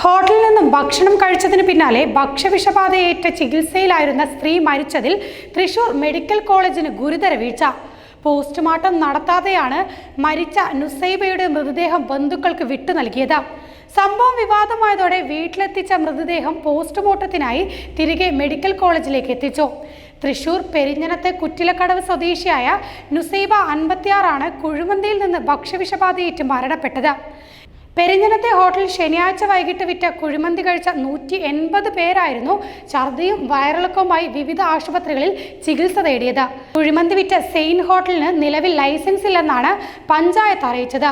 ഹോട്ടലിൽ നിന്നും ഭക്ഷണം കഴിച്ചതിന് പിന്നാലെ ഭക്ഷ്യവിഷബാധയേറ്റ ചികിത്സയിലായിരുന്ന സ്ത്രീ മരിച്ചതിൽ തൃശൂർ മെഡിക്കൽ കോളേജിന് ഗുരുതര വീഴ്ച. പോസ്റ്റ്മോർട്ടം നടത്താതെയാണ് മരിച്ച നുസൈബയുടെ മൃതദേഹം ബന്ധുക്കൾക്ക് വിട്ടു നൽകിയത്. സംഭവം വിവാദമായതോടെ വീട്ടിലെത്തിച്ച മൃതദേഹം പോസ്റ്റ്മോർട്ടത്തിനായി തിരികെ മെഡിക്കൽ കോളേജിലേക്ക് എത്തിച്ചു. തൃശൂർ പെരിഞ്ഞനത്തെ കുറ്റിലക്കടവ് സ്വദേശിയായ നുസൈബ അൻപത്തിയാറാണ് കുഴിമന്തിയിൽ നിന്ന് ഭക്ഷ്യവിഷബാധയേറ്റ് മരണപ്പെട്ടത്. പെരിഞ്ഞനത്തെ ഹോട്ടൽ ശനിയാഴ്ച വൈകിട്ട് വിറ്റ കുഴിമന്തി കഴിച്ച നൂറ്റി എൺപത് പേരായിരുന്നു ഛർദിയും വയറിളക്കവുമായി വിവിധ ആശുപത്രികളിൽ ചികിത്സ തേടിയത്. കുഴിമന്തി വിറ്റ സെയിൻ ഹോട്ടലിന് നിലവിൽ ലൈസൻസ് ഇല്ലെന്നാണ് പഞ്ചായത്ത് അറിയിച്ചത്.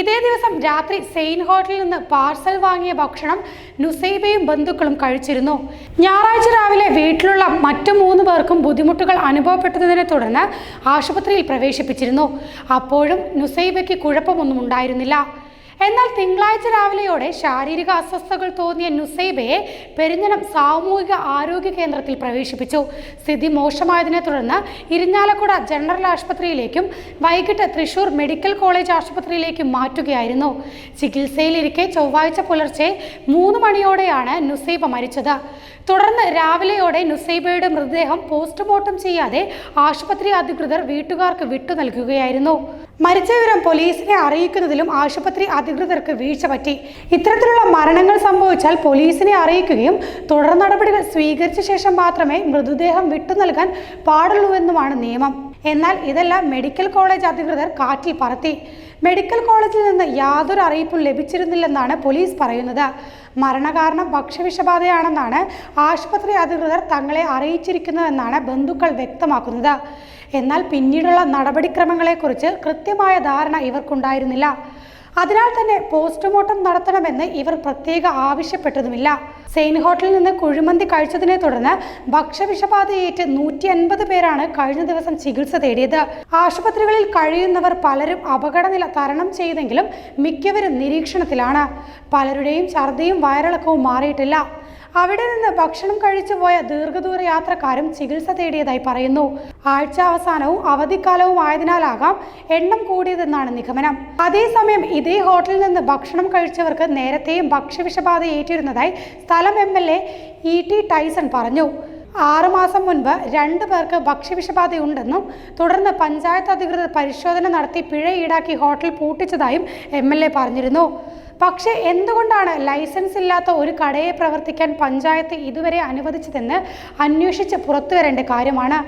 ഇതേ ദിവസം രാത്രി സെയിൻ ഹോട്ടലിൽ നിന്ന് പാർസൽ വാങ്ങിയ ഭക്ഷണം നുസൈബയും ബന്ധുക്കളും കഴിച്ചിരുന്നു. ഞായറാഴ്ച രാവിലെ വീട്ടിലുള്ള മറ്റു മൂന്ന് പേർക്കും ബുദ്ധിമുട്ടുകൾ അനുഭവപ്പെട്ടതിനെ തുടർന്ന് ആശുപത്രിയിൽ പ്രവേശിപ്പിച്ചിരുന്നു. അപ്പോഴും നുസൈബയ്ക്ക് കുഴപ്പമൊന്നും ഉണ്ടായിരുന്നില്ല. എന്നാൽ തിങ്കളാഴ്ച രാവിലെയോടെ ശാരീരിക അസ്വസ്ഥകൾ തോന്നിയ നുസൈബയെ പെരിഞ്ഞനം സാമൂഹിക ആരോഗ്യ കേന്ദ്രത്തിൽ പ്രവേശിപ്പിച്ചു. സ്ഥിതി മോശമായതിനെ തുടർന്ന് ഇരിഞ്ഞാലക്കുട ജനറൽ ആശുപത്രിയിലേക്കും വൈകിട്ട് തൃശൂർ മെഡിക്കൽ കോളേജ് ആശുപത്രിയിലേക്കും മാറ്റുകയായിരുന്നു. ചികിത്സയിലിരിക്കെ ചൊവ്വാഴ്ച പുലർച്ചെ മൂന്ന് മണിയോടെയാണ് നുസൈബ മരിച്ചത്. തുടർന്ന് രാവിലെയോടെ നുസൈബയുടെ മൃതദേഹം പോസ്റ്റ്മോർട്ടം ചെയ്യാതെ ആശുപത്രി അധികൃതർ വീട്ടുകാർക്ക് വിട്ടു നൽകുകയായിരുന്നു. മരിച്ച വിവരം പോലീസിനെ അറിയിക്കുന്നതിലും ആശുപത്രി അധികൃതർക്ക് വീഴ്ച പറ്റി. ഇത്തരത്തിലുള്ള മരണങ്ങൾ സംഭവിച്ചാൽ പോലീസിനെ അറിയിക്കുകയും തുടർ നടപടികൾ സ്വീകരിച്ച ശേഷം മാത്രമേ മൃതദേഹം വിട്ടു നൽകാൻ പാടുള്ളൂവെന്നുമാണ് നിയമം. എന്നാൽ ഇതെല്ലാം മെഡിക്കൽ കോളേജ് അധികൃതർ കാറ്റിൽ പറത്തി. മെഡിക്കൽ കോളേജിൽ നിന്ന് യാതൊരു അറിയിപ്പും ലഭിച്ചിരുന്നില്ലെന്നാണ് പോലീസ് പറയുന്നത്. മരണകാരണം ഭക്ഷ്യവിഷബാധയാണെന്നാണ് ആശുപത്രി അധികൃതർ തങ്ങളെ അറിയിച്ചിരിക്കുന്നതെന്നാണ് ബന്ധുക്കൾ വ്യക്തമാക്കുന്നത്. എന്നാൽ പിന്നീടുള്ള നടപടിക്രമങ്ങളെക്കുറിച്ച് കൃത്യമായ ധാരണ ഇവർക്കുണ്ടായിരുന്നില്ല. അതിനാൽ തന്നെ പോസ്റ്റ്മോർട്ടം നടത്തണമെന്ന് ഇവർ പ്രത്യേക ആവശ്യപ്പെട്ടതുമില്ല. സെയിൻ ഹോട്ടലിൽ നിന്ന് കുഴിമന്തി കഴിച്ചതിനെ തുടർന്ന് ഭക്ഷ്യവിഷബാധയേറ്റ് നൂറ്റി അൻപത് പേരാണ് കഴിഞ്ഞ ദിവസം ചികിത്സ തേടിയത്. ആശുപത്രികളിൽ കഴിയുന്നവർ പലരും അപകടനില തരണം ചെയ്തെങ്കിലും മിക്കവരും നിരീക്ഷണത്തിലാണ്. പലരുടെയും ഛർദിയും വയറിളക്കവും മാറിയിട്ടില്ല. അവിടെ നിന്ന് ഭക്ഷണം കഴിച്ചു പോയ ദീർഘദൂര യാത്രക്കാരും ചികിത്സ തേടിയതായി പറയുന്നു. ആഴ്ച അവസാനവും അവധിക്കാലവും ആയതിനാലാകാം എണ്ണം കൂടിയതെന്നാണ് നിഗമനം. അതേസമയം ഇതേ ഹോട്ടലിൽ നിന്ന് ഭക്ഷണം കഴിച്ചവർക്ക് നേരത്തെയും ഭക്ഷ്യവിഷബാധ ഏറ്റിരുന്നതായി സ്ഥലം M L A E T Tyson പറഞ്ഞു. ആറുമാസം മുൻപ് രണ്ട് പേർക്ക് ഭക്ഷ്യവിഷബാധയുണ്ടെന്നും തുടർന്ന് പഞ്ചായത്ത് അധികൃതർ പരിശോധന നടത്തി പിഴ ഈടാക്കി ഹോട്ടൽ പൂട്ടിച്ചതായും എം എൽ എ പറഞ്ഞിരുന്നു. പക്ഷേ എന്തുകൊണ്ടാണ് ലൈസൻസ് ഇല്ലാത്ത ഒരു കടയെ പ്രവർത്തിക്കാൻ പഞ്ചായത്ത് ഇതുവരെ അനുവദിച്ചതെന്ന് അന്വേഷിച്ച് പുറത്തുവരേണ്ട കാര്യമാണ്?